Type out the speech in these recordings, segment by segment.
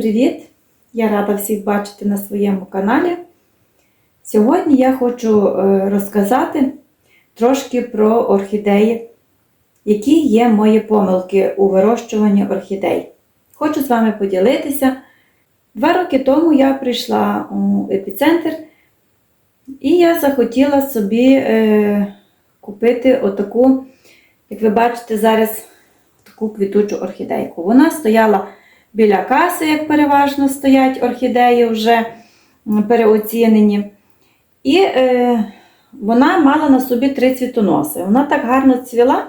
привіт! Я рада всіх бачити на своєму каналі. Сьогодні я хочу е, розказати трошки про орхідеї, які є мої помилки у вирощуванні орхідей. Хочу з вами поділитися. Два роки тому я прийшла у епіцентр і я захотіла собі е, купити отаку, як ви бачите, зараз таку квітучу орхідейку. Вона стояла біля каси, як переважно стоять орхідеї вже переоцінені. І е, вона мала на собі три цвітоноси. Вона так гарно цвіла.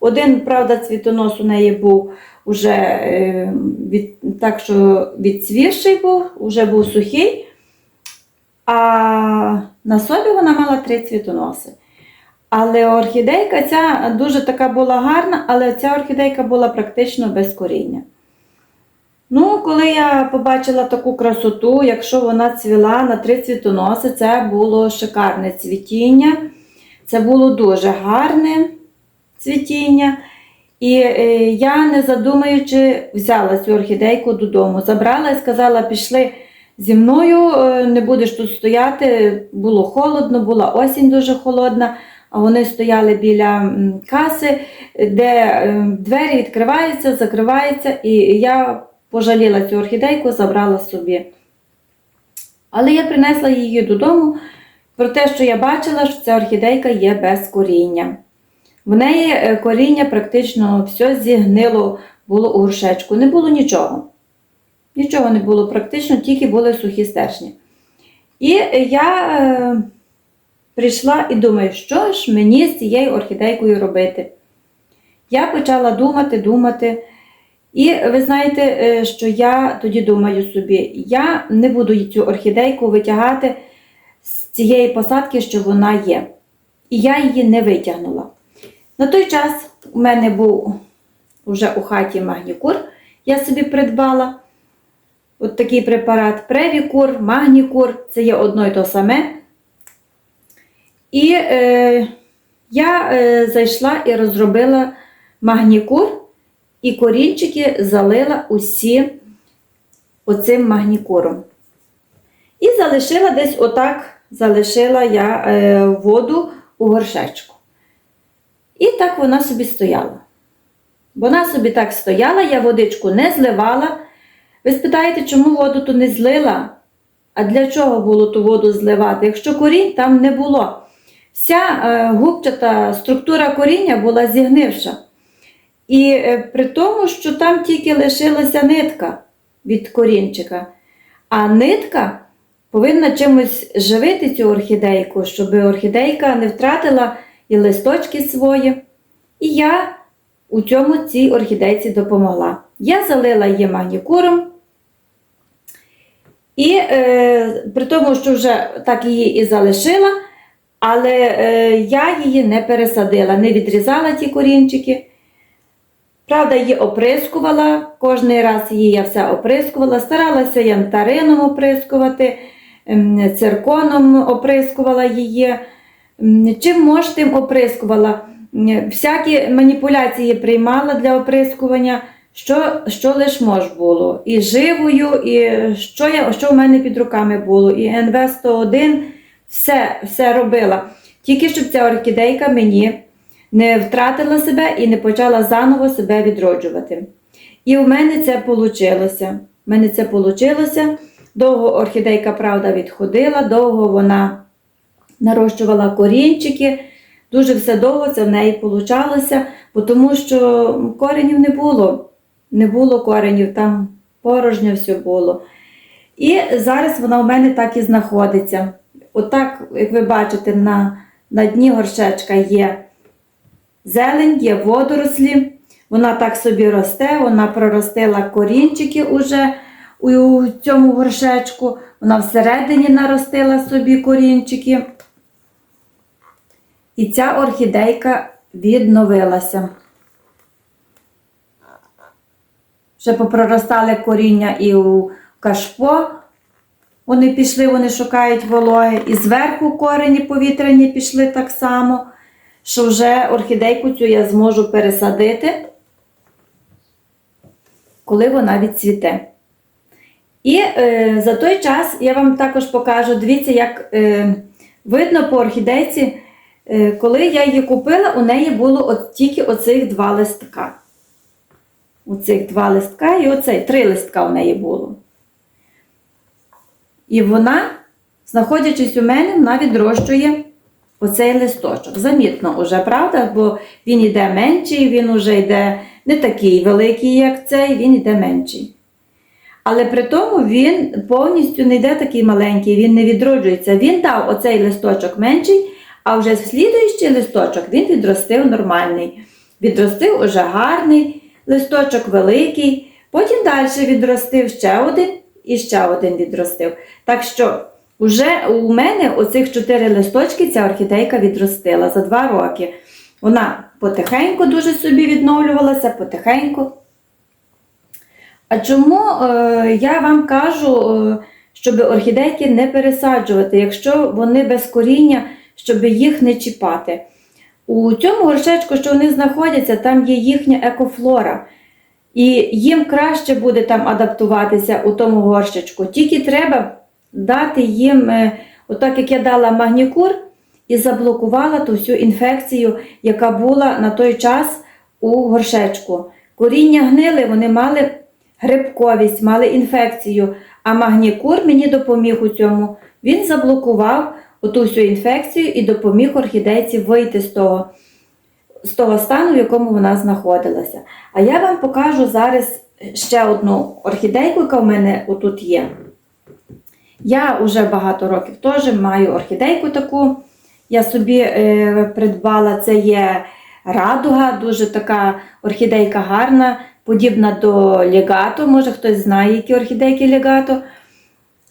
Один, правда, цвітонос у неї був уже е, від, так, що відцвівший був, вже був сухий. А на собі вона мала три цвітоноси. Але орхідейка ця дуже така була гарна, але ця орхідейка була практично без коріння. Ну, коли я побачила таку красоту, якщо вона цвіла на три цвітоноси, це було шикарне цвітіння. Це було дуже гарне цвітіння. І е, я, не задумаючи, взяла цю орхідейку додому, забрала і сказала, пішли зі мною, е, не будеш тут стояти. Було холодно, була осінь дуже холодна, а вони стояли біля каси, де е, двері відкриваються, закриваються, і я пожаліла цю орхідейку, забрала собі. Але я принесла її додому про те, що я бачила, що ця орхідейка є без коріння. В неї е, коріння практично все зігнило було у горшечку. Не було нічого. Нічого не було практично, тільки були сухі стержні. І я е, прийшла і думаю, що ж мені з цією орхідейкою робити. Я почала думати, думати. І ви знаєте, е, що я тоді думаю собі, я не буду цю орхідейку витягати з цієї посадки, що вона є. І я її не витягнула. На той час у мене був вже у хаті магнікур, я собі придбала от такий препарат Превікур, Магнікур, це є одно й то саме. І е, я е, зайшла і розробила магнікур, і корінчики залила усі оцим магнікуром. І залишила десь отак, залишила я е, воду у горшечку. І так вона собі стояла. Вона собі так стояла, я водичку не зливала. Ви спитаєте, чому воду ту не злила? А для чого було ту воду зливати? Якщо корінь там не було. Вся е, губчата структура коріння була зігнивша. І е, при тому, що там тільки лишилася нитка від корінчика. А нитка повинна чимось живити цю орхідейку, щоб орхідейка не втратила і листочки свої. І я у цьому цій орхідейці допомогла. Я залила її магнікуром. І е, при тому, що вже так її і залишила, але е, я її не пересадила, не відрізала ті корінчики. Правда, її оприскувала, кожний раз її я все оприскувала, старалася янтарином оприскувати, ем, цирконом оприскувала її. Чим мож, тим оприскувала. Всякі маніпуляції приймала для оприскування, що, що лиш мож було. І живою, і що, я, що в мене під руками було, і НВ-101, все, все робила. Тільки щоб ця орхідейка мені не втратила себе і не почала заново себе відроджувати. І в мене це вийшло. В мене це вийшло. Довго орхідейка, правда, відходила, довго вона нарощувала корінчики. Дуже все довго це в неї вийшло, тому що коренів не було. Не було коренів, там порожньо все було. І зараз вона у мене так і знаходиться. Отак, як ви бачите, на, на дні горшечка є зелень, є водорослі. Вона так собі росте, вона проростила корінчики уже у цьому горшечку. Вона всередині наростила собі корінчики. І ця орхідейка відновилася. Вже попроростали коріння і у кашпо. Вони пішли, вони шукають вологи. І зверху корені повітряні пішли так само, що вже орхідейку цю я зможу пересадити, коли вона відцвіте. І е, за той час я вам також покажу, дивіться, як е, видно по орхідейці, е, коли я її купила, у неї було от, тільки оцих два листка. Оцих два листка і оцей, три листка у неї було. І вона, знаходячись у мене, вона відрощує оцей листочок. Замітно уже, правда? Бо він йде менший, він уже йде не такий великий, як цей, він йде менший. Але при тому він повністю не йде такий маленький, він не відроджується. Він дав оцей листочок менший, а вже слідуючий листочок він відростив нормальний. Відростив уже гарний листочок великий, потім далі відростив ще один і ще один відростив. Так що вже у мене оцих чотири листочки ця орхідейка відростила за два роки. Вона потихеньку дуже собі відновлювалася, потихеньку. А чому е, я вам кажу, е, щоб орхідейки не пересаджувати, якщо вони без коріння, щоб їх не чіпати? У цьому горшечку, що вони знаходяться, там є їхня екофлора. І їм краще буде там адаптуватися у тому горщичку. Тільки треба дати їм, е, отак як я дала магнікур, і заблокувала ту всю інфекцію, яка була на той час у горшечку. Коріння гнили, вони мали грибковість, мали інфекцію, а магнікур мені допоміг у цьому. Він заблокував оту всю інфекцію і допоміг орхідейці вийти з того, з того стану, в якому вона знаходилася. А я вам покажу зараз ще одну орхідейку, яка в мене отут є. Я вже багато років теж маю орхідейку таку. Я собі е, придбала, це є радуга, дуже така орхідейка гарна, подібна до легато. Може хтось знає, які орхідейки легато.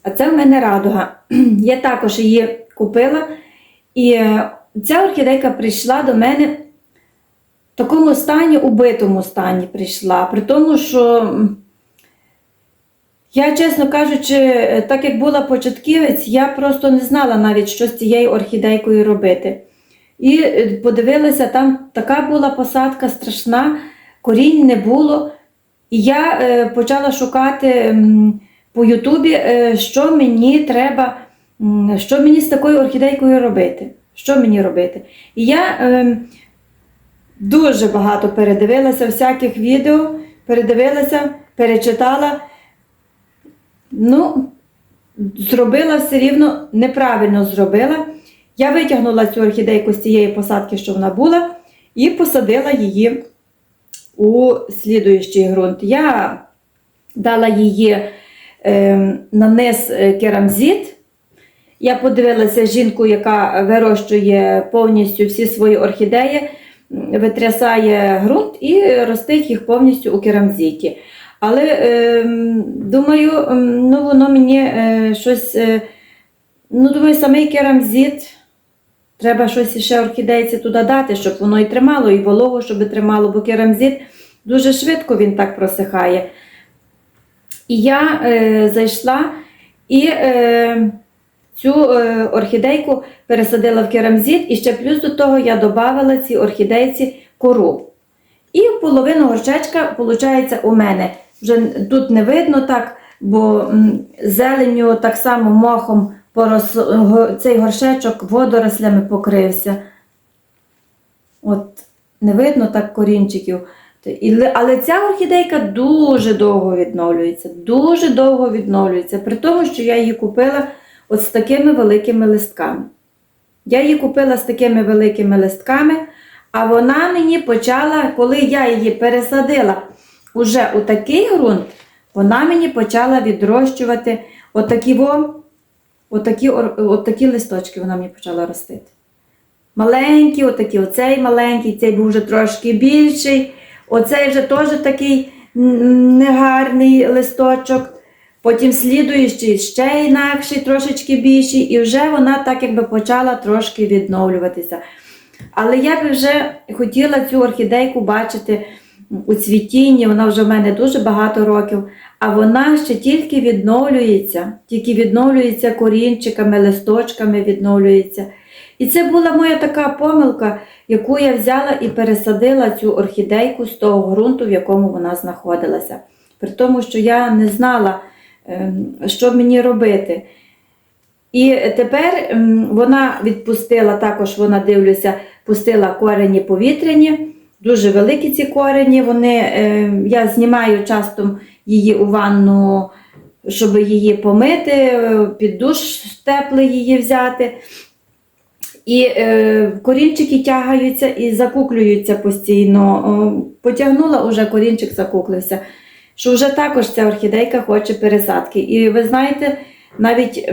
А це в мене радуга. Я також її купила. І е, ця орхідейка прийшла до мене в такому стані, убитому стані прийшла. При тому, що я, чесно кажучи, е, так як була початківець, я просто не знала навіть, що з цією орхідейкою робити. І е, подивилася, там така була посадка страшна, корінь не було. І я е, почала шукати по Ютубі, що мені треба, що мені з такою орхідейкою робити. Що мені робити? І я е, дуже багато передивилася всяких відео, передивилася, перечитала. Ну, зробила все рівно, неправильно зробила. Я витягнула цю орхідейку з цієї посадки, що вона була, і посадила її у слідуючий ґрунт. Я дала її е, на низ е, керамзит. Я подивилася жінку, яка вирощує повністю всі свої орхідеї, витрясає ґрунт і ростить їх повністю у керамзиті. Але е, думаю, ну воно мені е, щось. Е, ну, думаю, самий керамзит. Треба щось ще орхідейці туди дати, щоб воно і тримало, і вологу, щоб тримало, бо керамзит дуже швидко він так просихає. І я е, зайшла і е, цю е, орхідейку пересадила в керамзит, і ще плюс до того я додавала цій орхідейці кору. І половину горшечка, виходить, у мене. Вже тут не видно так, бо м, зеленню так само мохом порос, цей горшечок водорослями покрився. От, не видно так корінчиків. Але ця орхідейка дуже довго відновлюється, дуже довго відновлюється, при тому, що я її купила от з такими великими листками. Я її купила з такими великими листками, а вона мені почала, коли я її пересадила уже у такий ґрунт, вона мені почала відрощувати отакі, во, отакі, отакі листочки вона мені почала ростити. Маленькі, отакі, оцей маленький, цей був вже трошки більший, оцей вже теж такий негарний листочок. Потім слідуючий ще інакший, трошечки більший, і вже вона так якби почала трошки відновлюватися. Але я би вже хотіла цю орхідейку бачити у цвітінні, вона вже в мене дуже багато років, а вона ще тільки відновлюється, тільки відновлюється корінчиками, листочками відновлюється. І це була моя така помилка, яку я взяла і пересадила цю орхідейку з того ґрунту, в якому вона знаходилася. При тому, що я не знала, ем, що мені робити. І тепер вона відпустила, також вона дивлюся, пустила корені повітряні, дуже великі ці корені. Вони, е, я знімаю часто її у ванну, щоб її помити, під душ теплий її взяти. І е, корінчики тягаються і закуклюються постійно. Потягнула, уже корінчик закуклився. Що вже також ця орхідейка хоче пересадки. І ви знаєте, навіть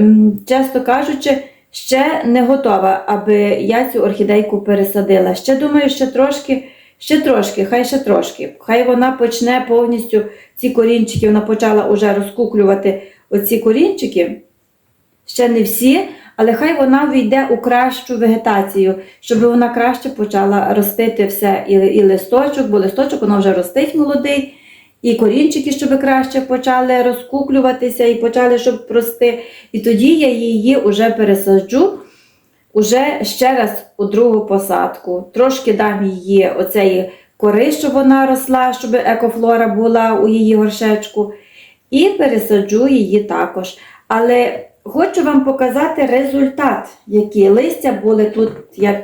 часто кажучи, ще не готова, аби я цю орхідейку пересадила. Ще думаю, ще трошки, ще трошки, хай ще трошки. Хай вона почне повністю ці корінчики, вона почала вже розкуклювати оці корінчики. Ще не всі, але хай вона війде у кращу вегетацію, щоб вона краще почала ростити все і, і листочок, бо листочок вона вже ростить молодий, і корінчики, щоб краще почали розкуклюватися і почали, щоб рости. І тоді я її вже пересаджу уже ще раз у другу посадку. Трошки дам її оцеї кори, щоб вона росла, щоб екофлора була у її горшечку. І пересаджу її також. Але хочу вам показати результат, які листя були тут, як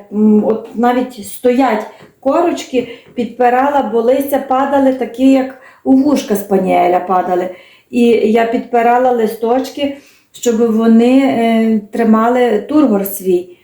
от навіть стоять корочки, підпирала, бо листя падали такі, як у вушка спаніеля падали. І я підпирала листочки, щоб вони е, тримали тургор свій.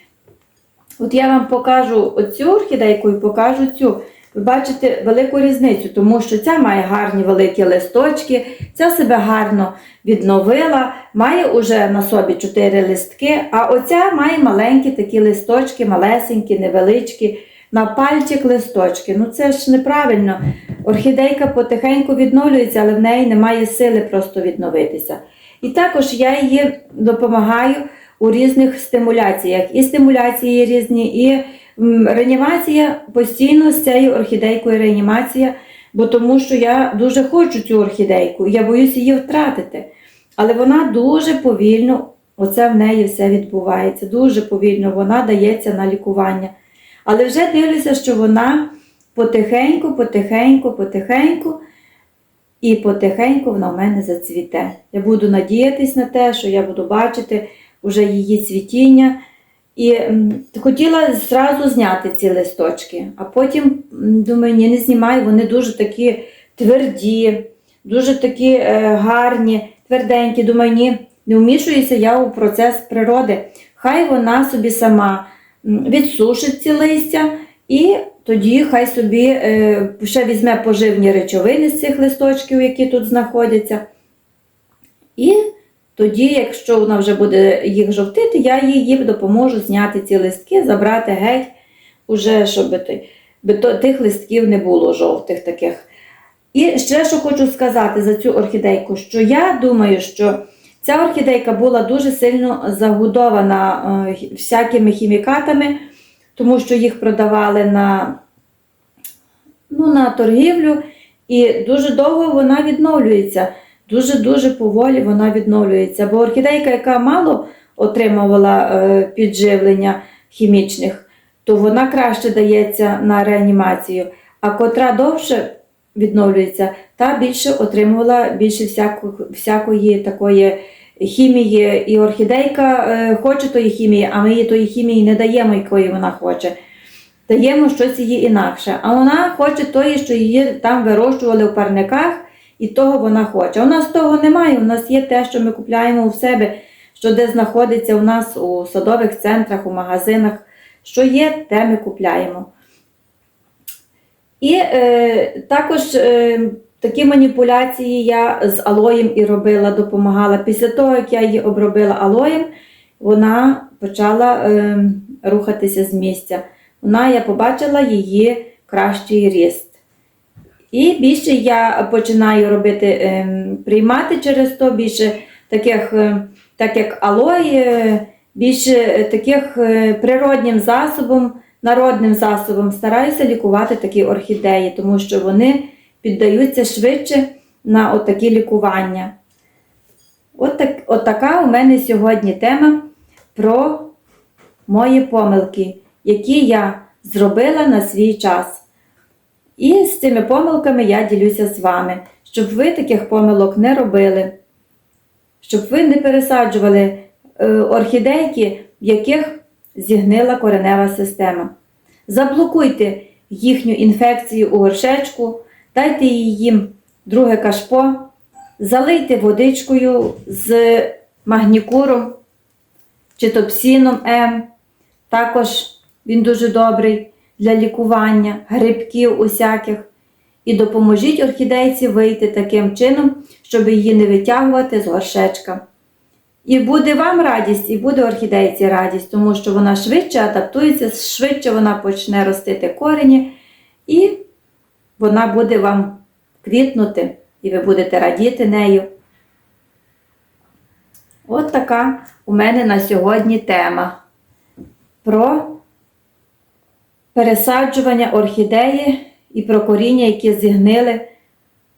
От я вам покажу оцю орхідейку і покажу цю. Ви бачите велику різницю, тому що ця має гарні великі листочки, ця себе гарно відновила, має уже на собі 4 листки, а оця має маленькі такі листочки, малесенькі, невеличкі, на пальчик листочки. Ну це ж неправильно. Орхідейка потихеньку відновлюється, але в неї немає сили просто відновитися. І також я її допомагаю у різних стимуляціях. І стимуляції різні, і реанімація постійно з цією орхідейкою реанімація, бо тому що я дуже хочу цю орхідейку, я боюсь її втратити. Але вона дуже повільно, оце в неї все відбувається. Дуже повільно вона дається на лікування. Але вже дивлюся, що вона потихеньку, потихеньку, потихеньку. І потихеньку вона в мене зацвіте. Я буду надіятись на те, що я буду бачити вже її цвітіння. І хотіла зразу зняти ці листочки, а потім думаю, ні, не знімаю, вони дуже такі тверді, дуже такі е, гарні, тверденькі. Думаю, ні, не вмішуюся я у процес природи. Хай вона собі сама відсушить ці листя, і тоді хай собі е, ще візьме поживні речовини з цих листочків, які тут знаходяться. І тоді, якщо вона вже буде їх жовтити, я їй допоможу зняти ці листки, забрати геть, уже, щоб тих листків не було жовтих таких. І ще що хочу сказати за цю орхідейку, що я думаю, що ця орхідейка була дуже сильно загодована е, всякими хімікатами, тому що їх продавали на, ну, на торгівлю, і дуже довго вона відновлюється. Дуже-дуже поволі вона відновлюється. Бо орхідейка, яка мало отримувала е, підживлення хімічних, то вона краще дається на реанімацію. А котра довше відновлюється, та більше отримувала більше всяку, всякої такої хімії. І орхідейка е, хоче тої хімії, а ми їй тої хімії не даємо, якої вона хоче. Даємо щось їй інакше. А вона хоче тої, що її там вирощували в парниках, і того вона хоче. У нас того немає. У нас є те, що ми купляємо у себе, що де знаходиться у нас у садових центрах, у магазинах. Що є, те ми купляємо. І е, також е, такі маніпуляції я з алоєм і робила, допомагала. Після того, як я її обробила алоєм, вона почала е, рухатися з місця. Вона, я побачила її кращий ріст. І більше я починаю робити, ем, приймати через то більше таких, е, так як алой, е, більше таких е, природнім засобом, народним засобом стараюся лікувати такі орхідеї, тому що вони піддаються швидше на отакі лікування. От, так, от така у мене сьогодні тема про мої помилки, які я зробила на свій час. І з цими помилками я ділюся з вами, щоб ви таких помилок не робили. щоб ви не пересаджували е, орхідейки, в яких зігнила коренева система. Заблокуйте їхню інфекцію у горшечку, дайте їм друге кашпо, залийте водичкою з магнікуром чи топсіном М. Також він дуже добрий для лікування грибків усяких. І допоможіть орхідейці вийти таким чином, щоб її не витягувати з горшечка. І буде вам радість, і буде орхідейці радість, тому що вона швидше адаптується, швидше вона почне ростити корені, і вона буде вам квітнути, і ви будете радіти нею. От така у мене на сьогодні тема про пересаджування орхідеї і про коріння, які зігнили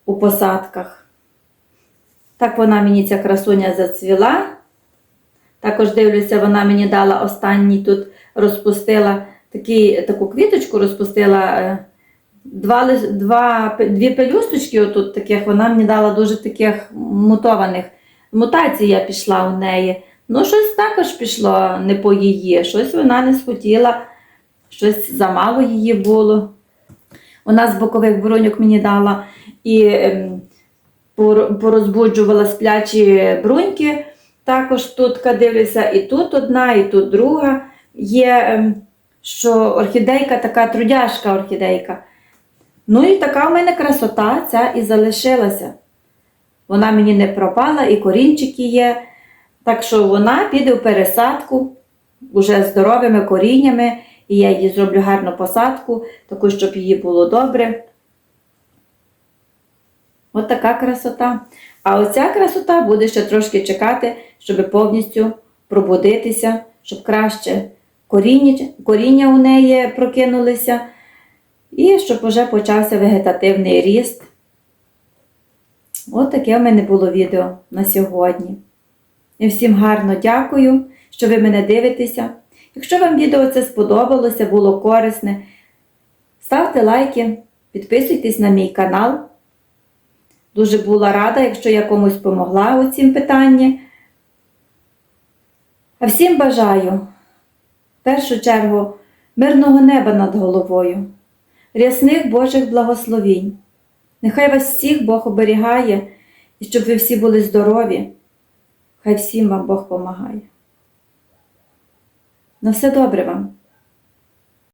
у посадках. Так вона мені ця красуня зацвіла. Також дивлюся, вона мені дала останній тут розпустила такий, таку квіточку, розпустила е, два, два, дві пелюсточки отут таких, вона мені дала дуже таких мутованих. Мутація пішла у неї. Ну, щось також пішло не по її, щось вона не схотіла, щось замало її було. Вона з бокових бруньок мені дала і ем, порозбуджувала сплячі бруньки. Також тут дивлюся, і тут одна, і тут друга. Є, ем, що орхідейка така трудяшка орхідейка. Ну і така в мене красота ця і залишилася. Вона мені не пропала, і корінчики є. Так що вона піде в пересадку уже здоровими коріннями, і я їй зроблю гарну посадку, таку, щоб її було добре. От така красота. А оця красота буде ще трошки чекати, щоб повністю пробудитися, щоб краще коріння, коріння у неї прокинулися, і щоб вже почався вегетативний ріст. От таке в мене було відео на сьогодні. І всім гарно дякую, що ви мене дивитеся. Якщо вам відео це сподобалося, було корисне, ставте лайки, підписуйтесь на мій канал. Дуже була рада, якщо я комусь помогла у цім питанні. А всім бажаю, в першу чергу, мирного неба над головою, рясних Божих благословінь. Нехай вас всіх Бог оберігає і щоб ви всі були здорові. Хай всім вам Бог помагає. На все добре вам!